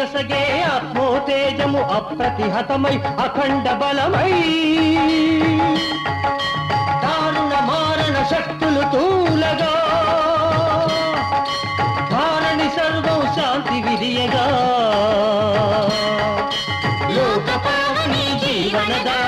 ఒసగే ఆత్మోతేజము అప్రతిహతమై అఖండ బలమై. దారుణ మారణ శక్తులు తూలగా ధారణి సర్వం శాంతి విరియగా లోక పావని జీవనదాయిని